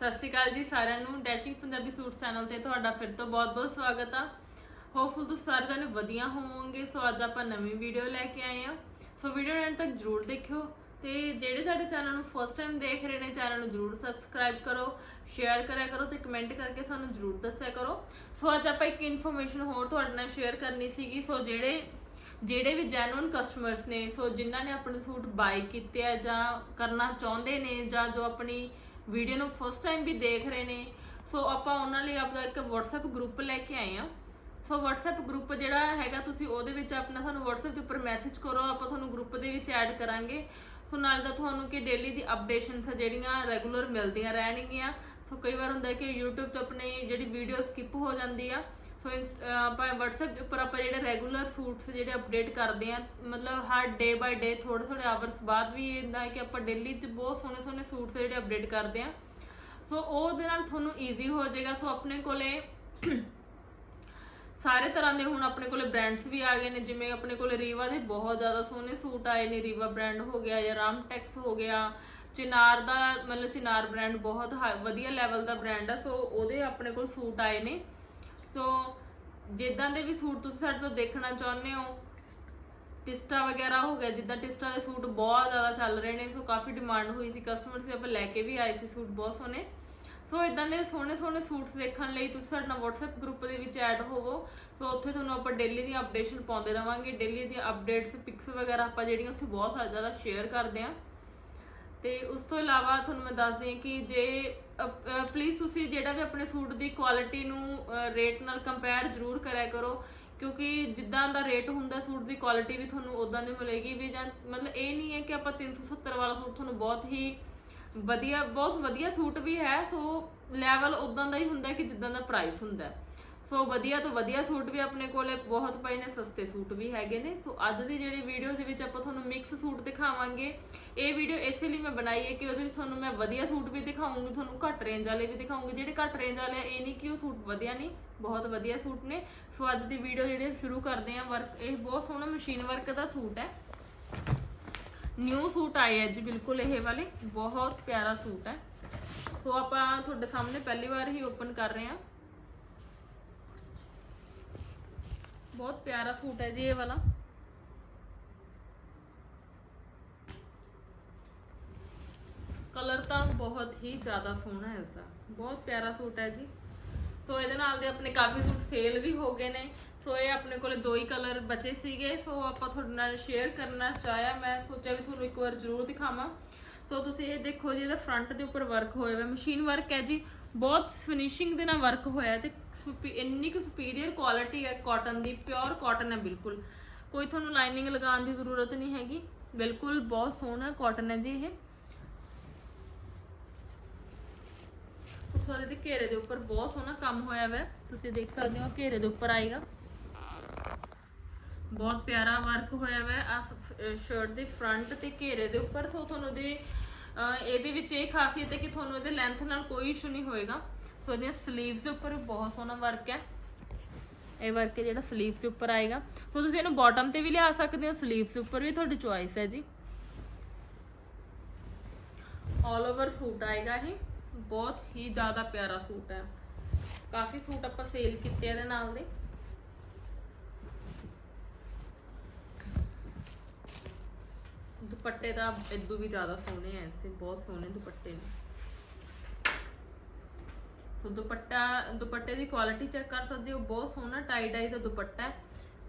ਸਤਿ ਸ਼੍ਰੀ ਅਕਾਲ ਜੀ ਸਾਰਿਆਂ ਨੂੰ। ਡੈਸ਼ਿੰਗ ਪੰਜਾਬੀ ਸੂਟ ਚੈਨਲ ਤੇ ਤੁਹਾਡਾ ਫਿਰ ਤੋਂ ਬਹੁਤ-ਬਹੁਤ ਸਵਾਗਤ ਆ। ਹੋਪਫੁਲ ਤੁਸੀਂ ਸਾਰੇ ਜਣੇ ਵਧੀਆ ਹੋਵੋਗੇ। ਸੋ ਅੱਜ ਆਪਾਂ ਨਵੀਂ ਵੀਡੀਓ ਲੈ ਕੇ ਆਏ ਆ। ਸੋ ਵੀਡੀਓ ਐਂਡ ਤੱਕ ਜਰੂਰ ਦੇਖਿਓ ਤੇ ਜਿਹੜੇ ਸਾਡੇ ਚੈਨਲ ਨੂੰ ਫਸਟ ਟਾਈਮ ਦੇਖ ਰਹੇ ਨੇ ਚੈਨਲ ਨੂੰ ਜਰੂਰ ਸਬਸਕ੍ਰਾਈਬ ਕਰੋ ਸ਼ੇਅਰ ਕਰਿਆ ਕਰੋ ਤੇ ਕਮੈਂਟ ਕਰਕੇ ਸਾਨੂੰ ਜਰੂਰ ਦੱਸਿਆ ਕਰੋ। ਸੋ ਅੱਜ ਆਪਾਂ ਇੱਕ ਇਨਫੋਰਮੇਸ਼ਨ ਹੋਰ ਤੁਹਾਡੇ ਨਾਲ ਸ਼ੇਅਰ ਕਰਨੀ ਸੀਗੀ। ਸੋ ਜਿਹੜੇ ਜਿਹੜੇ ਵੀ ਜੈਨੂਨ ਕਸਟਮਰਸ ਨੇ ਸੋ ਜਿਨ੍ਹਾਂ ਨੇ ਆਪਣੇ ਸੂਟ ਬਾਈ ਕੀਤੇ ਆ ਜਾਂ ਕਰਨਾ ਚਾਹੁੰਦੇ ਨੇ ਜਾਂ ਜੋ ਆਪਣੀ ਵੀਡੀਓ ਨੂੰ ਫਸਟ ਟਾਈਮ ਵੀ ਦੇਖ ਰਹੇ ਨੇ। ਸੋ ਆਪਾਂ ਉਹਨਾਂ ਲਈ ਆਪਦਾ ਇੱਕ WhatsApp ਗਰੁੱਪ ਲੈ ਕੇ ਆਏ ਆ ਸੋ WhatsApp ਗਰੁੱਪ ਜਿਹੜਾ ਹੈਗਾ, ਤੁਸੀਂ ਉਹਦੇ ਵਿੱਚ ਆਪਣਾ ਸਾਨੂੰ WhatsApp ਦੇ ਉੱਪਰ ਮੈਸੇਜ ਕਰੋ, ਆਪਾਂ ਤੁਹਾਨੂੰ ਗਰੁੱਪ ਦੇ ਵਿੱਚ ਐਡ ਕਰਾਂਗੇ। ਸੋ ਨਾਲ ਤਾਂ ਤੁਹਾਨੂੰ ਕਿ ਡੇਲੀ ਦੀ ਅਪਡੇਸ਼ਨਸ ਆ ਜਿਹੜੀਆਂ ਰੈਗੂਲਰ ਮਿਲਦੀਆਂ ਰਹਿਣਗੀਆਂ। ਸੋ ਕਈ ਵਾਰ ਹੁੰਦਾ ਕਿ YouTube ਤੋਂ ਆਪਣੀ ਜਿਹੜੀ ਵੀਡੀਓ ਸਕਿਪ ਹੋ ਜਾਂਦੀ ਆ ਸੋ ਇੰਸ- ਆਪਾਂ WhatsApp ਦੇ ਉੱਪਰ ਆਪਾਂ ਜਿਹੜੇ ਰੈਗੂਲਰ ਸੂਟਸ ਜਿਹੜੇ ਅਪਡੇਟ ਕਰਦੇ ਆ ਮਤਲਬ ਹਰ ਡੇ ਬਾਈ ਡੇ ਥੋੜੇ ਥੋੜੇ ਆਵਰਸ ਬਾਅਦ ਵੀ ਇਦਾਂ ਕਿ ਆਪਾਂ ਡੇਲੀ ਤੇ ਬਹੁਤ ਸੋਹਣੇ ਸੋਹਣੇ ਸੂਟਸ ਜਿਹੜੇ ਅਪਡੇਟ ਕਰਦੇ ਆ ਸੋ ਉਹਦੇ ਨਾਲ ਤੁਹਾਨੂੰ ਈਜ਼ੀ ਹੋ ਜਾਏਗਾ। ਸੋ ਆਪਣੇ ਕੋਲੇ ਸਾਰੇ ਤਰ੍ਹਾਂ ਦੇ ਹੁਣ ਆਪਣੇ ਕੋਲੇ ਬ੍ਰਾਂਡਸ ਵੀ ਆ ਗਏ ਨੇ, ਜਿਵੇਂ ਆਪਣੇ ਕੋਲੇ ਰੀਵਾ ਦੇ ਬਹੁਤ ਜ਼ਿਆਦਾ ਸੋਹਣੇ ਸੂਟ ਆਏ ਨੇ। ਰੀਵਾ ਬ੍ਰਾਂਡ ਹੋ ਗਿਆ ਜਾਂ ਰਾਮਟੈਕਸ ਹੋ ਗਿਆ। ਚਿਨਾਰ ਦਾ, ਮਤਲਬ ਚਿਨਾਰ ਬ੍ਰਾਂਡ ਬਹੁਤ ਵਧੀਆ ਲੈਵਲ ਦਾ ਬ੍ਰਾਂਡ ਆ। ਸੋ ਉਹਦੇ ਆਪਣੇ ਕੋਲ ਸੂਟ ਆਏ ਨੇ। ਸੋ ਜਿੱਦਾਂ ਦੇ ਵੀ ਸੂਟ ਤੁਸੀਂ ਸਾਡੇ ਤੋਂ ਦੇਖਣਾ ਚਾਹੁੰਦੇ ਹੋ, ਟਿਸਟਾ ਵਗੈਰਾ ਹੋ ਗਿਆ, ਜਿੱਦਾਂ ਟਿਸਟਾ ਦੇ ਸੂਟ ਬਹੁਤ ਜ਼ਿਆਦਾ ਚੱਲ ਰਹੇ ਨੇ, ਸੋ ਕਾਫੀ ਡਿਮਾਂਡ ਹੋਈ ਸੀ ਕਸਟਮਰ ਸੀ ਆਪਾਂ ਲੈ ਕੇ ਵੀ ਆਏ ਸੀ ਸੂਟ ਬਹੁਤ ਸੋਹਣੇ। ਸੋ ਇਦਾਂ ਦੇ ਸੋਹਣੇ ਸੋਹਣੇ ਸੂਟਸ ਦੇਖਣ ਲਈ ਤੁਸੀਂ ਸਾਡੇ ਨਾਲ WhatsApp ਗਰੁੱਪ ਦੇ ਵਿੱਚ ਐਡ ਹੋਵੋ। ਸੋ ਉੱਥੇ ਤੁਹਾਨੂੰ ਆਪਾਂ ਡੇਲੀ ਦੀ ਅਪਡੇਸ਼ਨ ਪਾਉਂਦੇ ਰਵਾਂਗੇ ਡੇਲੀ ਦੀਆਂ ਅਪਡੇਟਸ ਪਿਕਸ ਵਗੈਰਾ ਆਪਾਂ ਜਿਹੜੀਆਂ ਉੱਥੇ ਬਹੁਤ ਜ਼ਿਆਦਾ ਸ਼ੇਅਰ ਕਰਦੇ ਆਂ। ਤੇ ਉਸ ਤੋਂ ਇਲਾਵਾ ਤੁਹਾਨੂੰ ਮੈਂ ਦੱਸਦੀ ਹਾਂ ਕਿ ਜੇ ਪਲੀਜ਼ ਤੁਸੀਂ ਜਿਹੜਾ ਵੀ ਆਪਣੇ ਸੂਟ ਦੀ ਕੁਆਲਿਟੀ ਨੂੰ ਰੇਟ ਨਾਲ ਕੰਪੇਅਰ ਜ਼ਰੂਰ ਕਰਿਆ ਕਰੋ, ਕਿਉਂਕਿ ਜਿੱਦਾਂ ਦਾ ਰੇਟ ਹੁੰਦਾ ਸੂਟ ਦੀ ਕੁਆਲਿਟੀ ਵੀ ਤੁਹਾਨੂੰ ਉਦਾਂ ਦੀ ਮਿਲੇਗੀ ਵੀ ਜਾਂ ਮਤਲਬ ਇਹ ਨਹੀਂ ਹੈ ਕਿ ਆਪਾਂ 370 ਵਾਲਾ ਸੂਟ ਤੁਹਾਨੂੰ ਬਹੁਤ ਹੀ ਵਧੀਆ, ਬਹੁਤ ਵਧੀਆ ਸੂਟ ਵੀ ਹੈ, ਸੋ ਲੈਵਲ ਉਦਾਂ ਦਾ ਹੀ ਹੁੰਦਾ ਕਿ ਜਿੱਦਾਂ ਦਾ ਪ੍ਰਾਈਸ ਹੁੰਦਾ ਸੋ ਵਧੀਆ ਤੋਂ ਵਧੀਆ ਸੂਟ ਵੀ ਆਪਣੇ ਕੋਲੇ ਬਹੁਤ ਪਏ ਨੇ, ਸਸਤੇ ਸੂਟ ਵੀ ਹੈਗੇ ਨੇ। ਸੋ ਅੱਜ ਦੀ ਜਿਹੜੀ ਵੀਡੀਓ ਦੇ ਵਿੱਚ ਆਪਾਂ ਤੁਹਾਨੂੰ ਮਿਕਸ ਸੂਟ ਦਿਖਾਵਾਂਗੇ। ਇਹ ਵੀਡੀਓ ਇਸੇ ਲਈ ਮੈਂ ਬਣਾਈ ਹੈ ਕਿ ਉਹਦੇ ਵਿੱਚ ਤੁਹਾਨੂੰ ਮੈਂ ਵਧੀਆ ਸੂਟ ਵੀ ਦਿਖਾਉਂਗੀ, ਤੁਹਾਨੂੰ ਘੱਟ ਰੇਂਜ ਵਾਲੇ ਵੀ ਦਿਖਾਉਂਗੀ। ਜਿਹੜੇ ਘੱਟ ਰੇਂਜ ਵਾਲੇ ਇਹ ਨਹੀਂ ਕਿ ਉਹ ਸੂਟ ਵਧੀਆ ਨਹੀਂ, ਬਹੁਤ ਵਧੀਆ ਸੂਟ ਨੇ। ਸੋ ਅੱਜ ਦੀ ਵੀਡੀਓ ਜਿਹੜੇ ਸ਼ੁਰੂ ਕਰਦੇ ਆ ਵਰਕ ਇਹ ਬਹੁਤ ਸੋਹਣਾ ਮਸ਼ੀਨ ਵਰਕ ਦਾ ਸੂਟ ਹੈ। ਨਿਊ ਸੂਟ ਆਏ ਹੈ ਜੀ, ਬਿਲਕੁਲ ਇਹ ਵਾਲੇ। ਬਹੁਤ ਪਿਆਰਾ ਸੂਟ ਹੈ। ਸੋ ਆਪਾਂ ਤੁਹਾਡੇ ਸਾਹਮਣੇ ਪਹਿਲੀ ਵਾਰ ਹੀ ਓਪਨ ਕਰ ਰਹੇ ਹਾਂ। ਬਹੁਤ ਪਿਆਰਾ ਸੂਟ ਹੈ ਜੀ ਇਹ ਵਾਲਾ। ਕਲਰ ਤਾਂ ਬਹੁਤ ਹੀ ਜ਼ਿਆਦਾ ਸੋਹਣਾ ਹੈ ਇਸਦਾ ਬਹੁਤ ਪਿਆਰਾ ਸੂਟ ਹੈ ਜੀ। ਸੋ ਇਹਦੇ ਨਾਲ ਦੇ ਆਪਣੇ ਕਾਫੀ ਸੂਟ ਸੇਲ ਵੀ ਹੋ ਗਏ ਨੇ। ਸੋ ਇਹ ਆਪਣੇ ਕੋਲੇ ਦੋ ਹੀ ਕਲਰ ਬਚੇ ਸੀਗੇ। ਸੋ ਆਪਾਂ ਤੁਹਾਡੇ ਨਾਲ ਸ਼ੇਅਰ ਕਰਨਾ ਚਾਹਿਆ। ਮੈਂ ਸੋਚਿਆ ਵੀ ਤੁਹਾਨੂੰ ਇੱਕ ਵਾਰ ਜ਼ਰੂਰ ਦਿਖਾਵਾਂ। ਸੋ ਤੁਸੀਂ ਇਹ ਦੇਖੋ ਜੀ, ਇਹਦਾ ਫਰੰਟ ਦੇ ਉੱਪਰ ਵਰਕ ਹੋਇਆ ਹੋਇਆ ਮਸ਼ੀਨ ਵਰਕ ਹੈ ਜੀ। ਬਹੁਤ ਫਿਨਿਸ਼ਿੰਗ ਦੇ ਨਾਲ ਵਰਕ ਹੋਇਆ ਤੇ ਸੁਪੀ- ਇੰਨੀ ਕੁ ਸੁਪੀਰੀਅਰ ਕੁਆਲਿਟੀ ਹੈ ਕਾਟਨ ਦੀ ਪਿਓਰ ਕਾਟਨ ਹੈ ਬਿਲਕੁਲ। ਕੋਈ ਤੁਹਾਨੂੰ ਲਾਈਨਿੰਗ ਲਗਾਉਣ ਦੀ ਜ਼ਰੂਰਤ ਨਹੀਂ ਹੈਗੀ। ਬਿਲਕੁਲ ਬਹੁਤ ਸੋਹਣਾ ਕਾਟਨ ਹੈ ਜੀ ਇਹ। ਉੱਪਰ ਦੇ ਘੇਰੇ ਦੇ ਉੱਪਰ ਬਹੁਤ ਸੋਹਣਾ ਕੰਮ ਹੋਇਆ ਹੋਇਆ ਹੈ। ਤੁਸੀਂ ਦੇਖ ਸਕਦੇ ਹੋ, ਘੇਰੇ ਦੇ ਉੱਪਰ ਆਏਗਾ। ਬਹੁਤ ਪਿਆਰਾ ਵਰਕ ਹੋਇਆ ਹੋਇਆ ਆ ਸ਼ਰਟ ਦੇ ਫਰੰਟ ਤੇ ਘੇਰੇ ਦੇ ਉੱਪਰ, ਸੋ ਤੁਹਾਨੂੰ ਦੇ ਇਹਦੇ ਵਿੱਚ ਇਹ ਖਾਸੀਅਤ ਹੈ ਕਿ ਤੁਹਾਨੂੰ ਇਹਦੇ ਲੈਂਥ ਨਾਲ ਕੋਈ ਇਸ਼ੂ ਨਹੀਂ ਹੋਏਗਾ। ਸੋ ਇਹਦੀਆਂ 슬ੀਵਸ ਦੇ ਉੱਪਰ ਬਹੁਤ ਸੋਹਣਾ ਵਰਕ ਹੈ। ਇਹ ਵਰਕ ਹੈ ਜਿਹੜਾ 슬ੀਵਸ ਦੇ ਉੱਪਰ ਆਏਗਾ। ਸੋ ਤੁਸੀਂ ਇਹਨੂੰ ਬਾਟਮ ਤੇ ਵੀ ਲਿਆ ਸਕਦੇ ਹੋ 슬ੀਵਸ ਉੱਪਰ ਵੀ ਤੁਹਾਡੀ ਚੁਆਇਸ ਹੈ ਜੀ। ਆਲ ਓਵਰ ਸੂਟ ਆਏਗਾ ਇਹ। ਬਹੁਤ ਹੀ ਜ਼ਿਆਦਾ ਪਿਆਰਾ ਸੂਟ ਹੈ। ਕਾਫੀ ਸੂਟ ਆਪਾਂ ਸੇਲ ਕੀਤੇ ਇਹਦੇ ਨਾਲ ਦੇ। ਦੁਪੱਟੇ ਤਾਂ ਇਦੋਂ ਵੀ ਜ਼ਿਆਦਾ ਸੋਹਣੇ ਐ ਇਸੇ ਬਹੁਤ ਸੋਹਣੇ ਦੁਪੱਟੇ ਨੇ। ਸੋ ਦੁਪੱਟਾ, ਦੁਪੱਟੇ ਦੀ ਕੁਆਲਿਟੀ ਚੈੱਕ ਕਰ ਸਕਦੇ ਹੋ, ਬਹੁਤ ਸੋਹਣਾ ਟਾਈ ਡਾਈ ਦਾ ਦੁਪੱਟਾ ਹੈ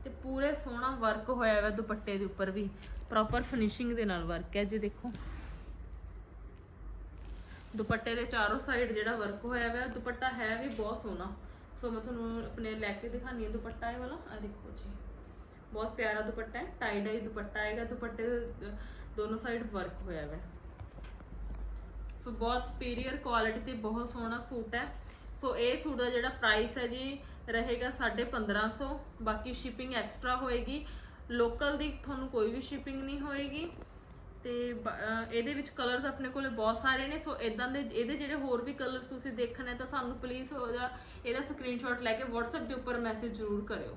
ਤੇ ਪੂਰੇ ਸੋਹਣਾ ਵਰਕ ਹੋਇਆ ਹੋਇਆ ਦੁਪੱਟੇ ਦੇ ਉੱਪਰ ਵੀ। ਪ੍ਰੋਪਰ ਫਿਨਿਸ਼ਿੰਗ ਦੇ ਨਾਲ ਵਰਕ ਹੈ ਜੀ ਦੇਖੋ। ਦੁਪੱਟੇ ਦੇ ਚਾਰੋਂ ਸਾਈਡ ਜਿਹੜਾ ਵਰਕ ਹੋਇਆ ਹੋਇਆ ਦੁਪੱਟਾ ਹੈ ਵੀ ਬਹੁਤ ਸੋਹਣਾ। ਸੋ ਮੈਂ ਤੁਹਾਨੂੰ ਆਪਣੇ ਲੈ ਕੇ ਦਿਖਾਣੀ ਹੈ ਦੁਪੱਟਾ ਇਹ ਵਾਲਾ। ਆ ਦੇਖੋ ਜੀ। ਬਹੁਤ ਪਿਆਰਾ ਦੁਪੱਟਾ ਹੈ ਟਾਈ ਡਾਈ ਦੁਪੱਟਾ ਆਏਗਾ ਦੁਪੱਟੇ ਦੇ ਦੋਨੋਂ ਸਾਈਡ ਵਰਕ ਹੋਇਆ ਹੋਇਆ ਸੋ ਬਹੁਤ ਸੁਪੀਰੀਅਰ ਕੁਆਲਿਟੀ ਤੇ ਬਹੁਤ ਸੋਹਣਾ ਸੂਟ ਹੈ ਸੋ ਇਹ ਸੂਟ ਦਾ ਜਿਹੜਾ ਪ੍ਰਾਈਸ ਹੈ ਜੀ ਰਹੇਗਾ 1550 ਬਾਕੀ ਸ਼ਿਪਿੰਗ ਐਕਸਟਰਾ ਹੋਏਗੀ ਲੋਕਲ ਦੀ ਤੁਹਾਨੂੰ ਕੋਈ ਵੀ ਸ਼ਿਪਿੰਗ ਨਹੀਂ ਹੋਏਗੀ ਤੇ ਬ- ਇਹਦੇ ਵਿੱਚ ਕਲਰਸ ਆਪਣੇ ਕੋਲੇ ਬਹੁਤ ਸਾਰੇ ਨੇ ਸੋ ਇਦਾਂ ਦੇ ਇਹਦੇ ਜਿਹੜੇ ਹੋਰ ਵੀ ਕਲਰਸ ਤੁਸੀਂ ਦੇਖਣੇ ਤਾਂ ਸਾਨੂੰ ਪਲੀਜ਼ ਉਹਦਾ ਇਹਦਾ ਸਕਰੀਨਸ਼ਾਟ ਲੈ ਕੇ WhatsApp ਦੇ ਉੱਪਰ ਮੈਸੇਜ ਜ਼ਰੂਰ ਕਰਿਓ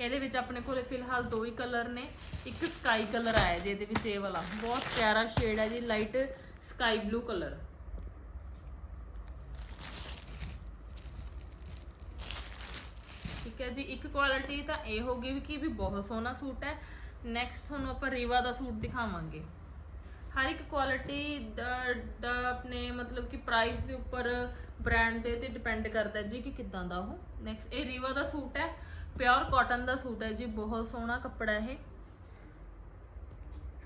ਇਹਦੇ ਵਿੱਚ ਆਪਣੇ ਕੋਲੇ ਫਿਲਹਾਲ ਦੋ ਹੀ ਕਲਰ ਨੇ, ਇੱਕ ਸਕਾਈ ਕਲਰ ਆਇਆ ਜੀ ਇਹਦੇ ਵਿੱਚ, ਇਹ ਵਾਲਾ। ਬਹੁਤ ਪਿਆਰਾ ਸ਼ੇਡ ਹੈ ਜੀ ਲਾਈਟ ਸਕਾਈ ਬਲੂ ਕਲਰ। ਠੀਕ ਹੈ ਜੀ, ਇੱਕ ਕੁਆਲਿਟੀ ਤਾਂ ਇਹ ਹੋ ਗਈ ਕਿ ਵੀ ਬਹੁਤ ਸੋਹਣਾ ਸੂਟ ਹੈ। ਨੈਕਸਟ ਤੁਹਾਨੂੰ ਆਪਾਂ ਰੀਵਾ ਦਾ ਸੂਟ ਦਿਖਾਵਾਂਗੇ। ਹਰ ਇੱਕ ਕੁਆਲਿਟੀ ਦਾ ਆਪਣੇ ਮਤਲਬ ਕਿ ਪ੍ਰਾਈਸ ਦੇ ਉੱਪਰ ਬ੍ਰਾਂਡ ਦੇ ਤੇ ਡਿਪੈਂਡ ਕਰਦਾ ਜੀ ਕਿ ਕਿੱਦਾਂ ਦਾ ਉਹ। ਨੈਕਸਟ ਇਹ ਰੀਵਾ ਦਾ ਸੂਟ ਹੈ। ਪਿਓਰ ਕਾਟਨ ਦਾ ਸੂਟ ਹੈ ਜੀ, ਬਹੁਤ ਸੋਹਣਾ ਕੱਪੜਾ ਇਹ।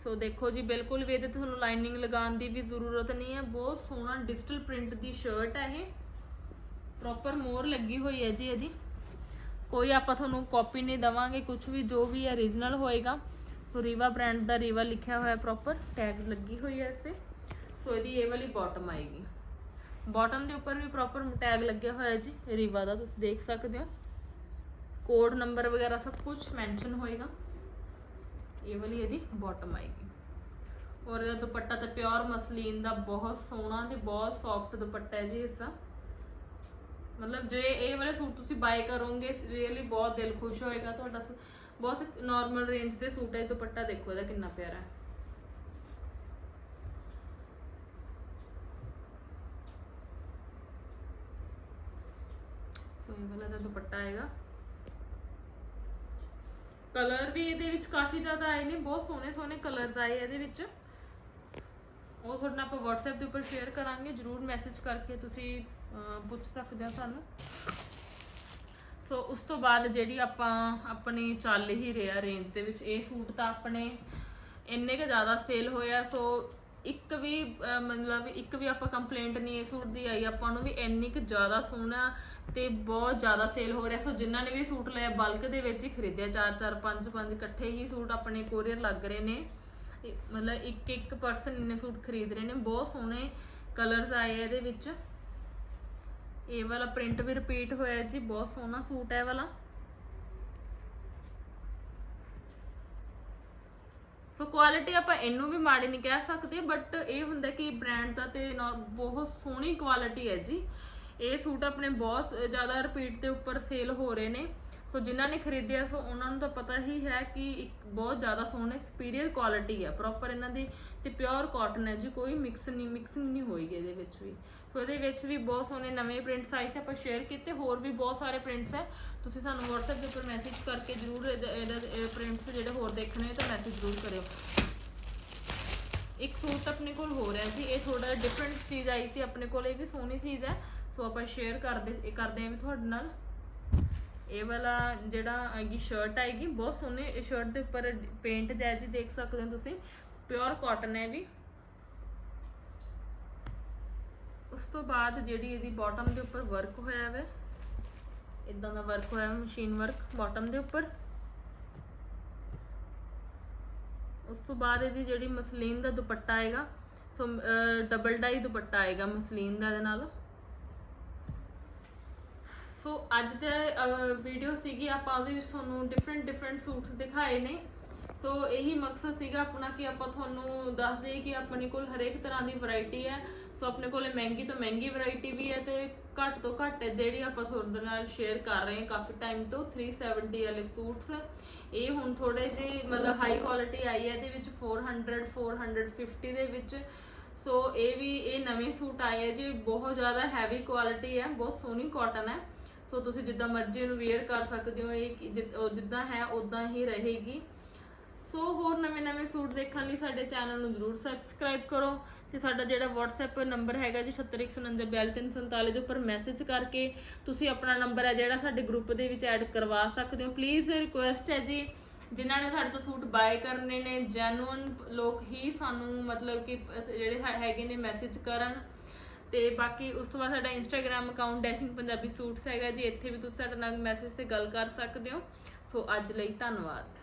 ਸੋ ਦੇਖੋ ਜੀ, ਬਿਲਕੁਲ ਵੀ ਇਹਦੇ ਤੇ ਤੁਹਾਨੂੰ ਲਾਈਨਿੰਗ ਲਗਾਉਣ ਦੀ ਵੀ ਜ਼ਰੂਰਤ ਨਹੀਂ ਹੈ। ਬਹੁਤ ਸੋਹਣਾ ਡਿਜੀਟਲ ਪ੍ਰਿੰਟ ਦੀ ਸ਼ਰਟ ਹੈ ਇਹ। ਪ੍ਰੋਪਰ ਮੋਰ ਲੱਗੀ ਹੋਈ ਹੈ ਜੀ ਇਹਦੀ। ਕੋਈ ਆਪਾਂ ਤੁਹਾਨੂੰ ਕਾਪੀ ਨਹੀਂ ਦਵਾਂਗੇ ਕੁਝ ਵੀ, ਜੋ ਵੀ origignal ਹੋਏਗਾ। ਰੀਵਾ ਬ੍ਰਾਂਡ ਦਾ ਰੀਵਾ ਲਿਖਿਆ ਹੋਇਆ ਪ੍ਰੋਪਰ ਟੈਗ ਲੱਗੀ ਹੋਈ ਹੈ ਇਸੇ। ਸੋ ਇਹਦੀ ਇਹ ਵਾਲੀ ਬਾਟਮ ਆਏਗੀ। ਬਾਟਮ ਦੇ ਉੱਪਰ ਵੀ ਪ੍ਰੋਪਰ ਟੈਗ ਲੱਗਿਆ ਹੋਇਆ ਜੀ। ਰੀਵਾ ਦਾ ਤੁਸੀਂ ਦੇਖ ਸਕਦੇ ਹੋ। ਕੋਡ ਨੰਬਰ ਵਗੈਰਾ ਸਭ ਕੁਝ ਮੈਂਸ਼ਨ ਹੋਏਗਾ। ਇਹ ਵਾਲੀ ਇਹਦੀ ਬਾਟਮ ਆਏਗੀ। ਔਰ ਇਹਦਾ ਦੁਪੱਟਾ ਤਾਂ ਪਿਓਰ ਮਸਲੀਨ ਦਾ ਬਹੁਤ ਸੋਹਣਾ ਤੇ ਬਹੁਤ ਸੌਫਟ ਦੁਪੱਟਾ ਹੈ ਜੀ ਇਸਦਾ। ਮਤਲਬ ਜੇ ਇਹ ਵਾਲੇ ਸੂਟ ਤੁਸੀਂ ਬਾਏ ਕਰੋਗੇ ਰੀਅਲੀ ਬਹੁਤ ਦਿਲ ਖੁਸ਼ ਹੋਏਗਾ ਤੁਹਾਡਾ ਬਹੁਤ ਨਾਰਮਲ ਰੇਂਜ ਦੇ ਸੂਟ ਹੈ ਦੁਪੱਟਾ ਦੇਖੋ ਇਹਦਾ ਕਿੰਨਾ ਪਿਆਰਾ ਹੈ। ਸੋ ਇਹ ਵਾਲਾ ਦਾ ਦੁਪੱਟਾ ਆਏਗਾ। ਕਲਰ ਵੀ ਇਹਦੇ ਵਿੱਚ ਕਾਫੀ ਜ਼ਿਆਦਾ ਆਏ ਨੇ, ਬਹੁਤ ਸੋਹਣੇ ਸੋਹਣੇ ਕਲਰ ਆਏ ਇਹਦੇ ਵਿੱਚ। ਉਹ ਤੁਹਾਡੇ ਨਾਲ ਆਪਾਂ WhatsApp ਦੇ ਉੱਪਰ ਸ਼ੇਅਰ ਕਰਾਂਗੇ, ਜਰੂਰ ਮੈਸੇਜ ਕਰਕੇ ਤੁਸੀਂ ਪੁੱਛ ਸਕਦੇ ਹੋ ਸਾਨੂੰ। ਸੋ ਉਸ ਤੋਂ ਬਾਅਦ ਜਿਹੜੀ ਆਪਾਂ ਆਪਣੀ ਚੱਲ ਹੀ ਰਿਹਾ ਰੇਂਜ ਦੇ ਵਿੱਚ, ਇਹ ਸੂਟ ਤਾਂ ਆਪਣੇ ਇੰਨੇ ਕੁ ਜ਼ਿਆਦਾ ਸੇਲ ਹੋਇਆ ਸੋ ਇੱਕ ਵੀ ਅਹ, ਮਤਲਬ ਇੱਕ ਵੀ ਆਪਾਂ ਕੰਪਲੇਂਟ ਨਹੀਂ ਇਹ ਸੂਟ ਦੀ ਆਈ ਆਪਾਂ ਨੂੰ ਵੀ ਇੰਨੀ ਕੁ ਜ਼ਿਆਦਾ ਸੋਹਣਾ ਤੇ ਬਹੁਤ ਜ਼ਿਆਦਾ ਸੇਲ ਹੋ ਰਿਹਾ। ਸੋ ਜਿਨ੍ਹਾਂ ਨੇ ਵੀ ਸੂਟ ਲਿਆ ਬਲਕ ਦੇ ਵਿੱਚ ਹੀ ਖਰੀਦਿਆ। 4 4 5 5 ਇਕੱਠੇ ਹੀ ਸੂਟ ਆਪਣੇ ਕੋਰੀਅਰ ਲੱਗ ਰਹੇ ਨੇ। ਇਹ ਮਤਲਬ ਇੱਕ ਇੱਕ ਪਰਸਨ ਇੰਨੇ ਸੂਟ ਖਰੀਦ ਰਹੇ ਨੇ। ਬਹੁਤ ਸੋਹਣੇ ਕਲਰਸ ਆਏ ਆ ਇਹਦੇ ਵਿੱਚ। ਇਹ ਵਾਲਾ ਪ੍ਰਿੰਟ ਵੀ ਰਿਪੀਟ ਹੋਇਆ ਜੀ ਬਹੁਤ ਸੋਹਣਾ ਸੂਟ ਹੈ ਇਹ ਵਾਲਾ। ਸੋ ਕੁਆਲਿਟੀ ਆਪਾਂ ਇਹਨੂੰ ਵੀ ਮਾੜੀ ਨਹੀਂ ਕਹਿ ਸਕਦੇ ਬਟ ਇਹ ਹੁੰਦਾ ਕਿ ਬ੍ਰਾਂਡ ਦਾ ਤੇ ਨੌ- ਬਹੁਤ ਸੋਹਣੀ ਕੁਆਲਿਟੀ ਹੈ ਜੀ। ਇਹ ਸੂਟ ਆਪਣੇ ਬਹੁਤ ਜ਼ਿਆਦਾ ਰਿਪੀਟ ਦੇ ਉੱਪਰ ਸੇਲ ਹੋ ਰਹੇ ਨੇ। ਸੋ ਜਿਨ੍ਹਾਂ ਨੇ ਖਰੀਦਿਆ, ਸੋ ਉਹਨਾਂ ਨੂੰ ਤਾਂ ਪਤਾ ਹੀ ਹੈ ਕਿ ਇੱਕ ਬਹੁਤ ਜ਼ਿਆਦਾ ਸੋਹਣੀ ਐਕਸਪੀਰੀਅਰ ਕੁਆਲਿਟੀ ਹੈ। ਪ੍ਰੋਪਰ ਇਹਨਾਂ ਦੀ ਤੇ ਪਿਓਰ ਕਾਟਨ ਹੈ ਜੀ, ਕੋਈ ਮਿਕਸ ਨਹੀਂ ਮਿਕਸਿੰਗ ਨਹੀਂ ਹੋਏਗੀ ਇਹਦੇ ਵਿੱਚ ਵੀ। ਸੋ ਇਹਦੇ ਵਿੱਚ ਵੀ ਬਹੁਤ ਸੋਹਣੇ ਨਵੇਂ ਪ੍ਰਿੰਟਸ ਆਏ ਸੀ ਆਪਾਂ ਸ਼ੇਅਰ ਕੀਤੇ, ਹੋਰ ਵੀ ਬਹੁਤ ਸਾਰੇ ਪ੍ਰਿੰਟਸ ਹੈ। ਤੁਸੀਂ ਸਾਨੂੰ WhatsApp ਦੇ ਉੱਪਰ ਮੈਸੇਜ ਕਰਕੇ ਜਰੂਰ ਇਹਦਾ ਪ੍ਰਿੰਟਸ ਜਿਹੜੇ ਹੋਰ ਦੇਖਣੇ ਤਾਂ ਮੈਸੇਜ ਜਰੂਰ ਕਰਿਓ। ਇੱਕ ਸੂਟ ਆਪਣੇ ਕੋਲ ਹੋ ਰਿਹਾ ਸੀ, ਇਹ ਥੋੜਾ ਡਿਫਰੈਂਟ ਚੀਜ਼ ਆਈ ਸੀ, ਆਪਣੇ ਕੋਲ ਇਹ ਵੀ ਸੋਹਣੀ ਚੀਜ਼ ਹੈ। ਸੋ ਆਪਾਂ ਸ਼ੇਅਰ ਕਰਦੇ, ਇਹ ਕਰਦੇ ਹਾਂ ਵੀ ਤੁਹਾਡੇ ਨਾਲ। ਇਹ ਵਾਲਾ ਜਿਹੜਾ ਹੈਗੀ ਸ਼ਰਟ ਆਏਗੀ, ਬਹੁਤ ਸੋਹਣੇ ਸ਼ਰਟ ਦੇ ਉੱਪਰ ਪੇਂਟ ਜੈ ਜੀ ਦੇਖ ਸਕਦੇ ਹੋ ਤੁਸੀਂ ਪਿਓਰ ਕਾਟਨ ਹੈ ਵੀ। ਉਸ ਤੋਂ ਬਾਅਦ ਜਿਹੜੀ ਇਹਦੀ ਬਾਟਮ ਦੇ ਉੱਪਰ ਵਰਕ ਹੋਇਆ ਹੈ ਇਦਾਂ ਦਾ ਵਰਕ ਹੋਇਆ ਹੈ ਮਸ਼ੀਨ ਵਰਕ ਬਾਟਮ ਦੇ ਉੱਪਰ। ਉਸ ਤੋਂ ਬਾਅਦ ਇਹਦੀ ਜਿਹੜੀ ਮਸਲੀਨ ਦਾ ਦੁਪੱਟਾ ਆਏਗਾ, ਸੋ ਡਬਲ ਡਾਈ ਦੁਪੱਟਾ ਆਏਗਾ ਮਸਲੀਨ ਦਾ ਇਹਦੇ ਨਾਲ। ਸੋ ਅੱਜ ਦੇ ਵੀਡੀਓ ਸੀਗੀ ਆਪਾਂ ਉਹਦੇ ਵਿੱਚ ਤੁਹਾਨੂੰ ਡਿਫਰੈਂਟ ਡਿਫਰੈਂਟ ਸੂਟਸ ਦਿਖਾਏ ਨੇ। ਸੋ ਇਹੀ ਮਕਸਦ ਸੀਗਾ ਆਪਣਾ ਕਿ ਆਪਾਂ ਤੁਹਾਨੂੰ ਦੱਸ ਦਈਏ ਕਿ ਆਪਣੇ ਕੋਲ ਹਰੇਕ ਤਰ੍ਹਾਂ ਦੀ ਵੈਰਾਈਟੀ ਹੈ। ਸੋ ਆਪਣੇ ਕੋਲੇ ਮਹਿੰਗੀ ਤੋਂ ਮਹਿੰਗੀ ਵੈਰਾਈਟੀ ਵੀ ਹੈ ਤੇ ਘੱਟ ਤੋਂ ਘੱਟ ਹੈ ਜਿਹੜੀ ਆਪਾਂ ਤੁਹਾਡੇ ਨਾਲ ਸ਼ੇਅਰ ਕਰ ਰਹੇ ਹਾਂ ਕਾਫੀ ਟਾਈਮ ਤੋਂ। 370 ਵਾਲੇ ਸੂਟਸ ਇਹ ਹੁਣ ਥੋੜੇ ਜਿਹੇ ਮਤਲਬ ਹਾਈ ਕੁਆਲਿਟੀ ਆਈ ਹੈ, ਇਹਦੇ ਵਿੱਚ 400 450 ਦੇ ਵਿੱਚ। ਸੋ ਇਹ ਵੀ, ਇਹ ਨਵੇਂ ਸੂਟ ਆਏ ਹੈ ਜੀ। ਬਹੁਤ ਜ਼ਿਆਦਾ ਹੈਵੀ ਕੁਆਲਿਟੀ ਹੈ, ਬਹੁਤ ਸੋਹਣੀ ਕਾਟਨ ਹੈ। ਸੋ ਤੁਸੀਂ ਜਿੱਦਾਂ ਮਰਜ਼ੀ ਇਹਨੂੰ ਵੇਅਰ ਕਰ ਸਕਦੇ ਹੋ, ਇਹ ਕਿ ਜਿ- ਉਹ ਜਿੱਦਾਂ ਹੈ ਉਦਾਂ ਹੀ ਰਹੇਗੀ। ਸੋ ਹੋਰ ਨਵੇਂ-ਨਵੇਂ ਸੂਟ ਦੇਖਣ ਲਈ ਸਾਡੇ ਚੈਨਲ ਨੂੰ ਜਰੂਰ ਸਬਸਕ੍ਰਾਈਬ ਕਰੋ ਤੇ ਸਾਡਾ ਜਿਹੜਾ WhatsApp ਨੰਬਰ ਹੈਗਾ ਜੀ 78149424347 ਦੇ ਉੱਪਰ ਮੈਸੇਜ ਕਰਕੇ ਤੁਸੀਂ ਆਪਣਾ ਨੰਬਰ ਹੈ ਜਿਹੜਾ ਸਾਡੇ ਗਰੁੱਪ ਦੇ ਵਿੱਚ ਐਡ ਕਰਵਾ ਸਕਦੇ ਹੋ। ਪਲੀਜ਼ ਰਿਕੁਐਸਟ ਹੈ ਜੀ, ਜਿਨ੍ਹਾਂ ਨੇ ਸਾਡੇ ਤੋਂ ਸੂਟ ਬਾਏ ਕਰਨੇ ਨੇ ਜੈਨੂਇਨ ਲੋਕ ਹੀ ਸਾਨੂੰ ਮਤਲਬ ਕਿ ਜਿਹੜੇ ਹੈ- ਹੈਗੇ ਨੇ ਮੈਸੇਜ ਕਰਨ। ਤੇ ਬਾਕੀ ਉਸ ਤੋਂ ਬਾਅਦ ਸਾਡਾ Instagram account dashing Punjabi suits ਹੈਗਾ ਜੀ, ਇੱਥੇ ਵੀ ਤੁਸੀਂ ਸਾਡੇ ਨਾਲ ਮੈਸੇਜ ਤੇ ਗੱਲ ਕਰ ਸਕਦੇ ਹੋ। ਸੋ ਅੱਜ ਲਈ ਧੰਨਵਾਦ।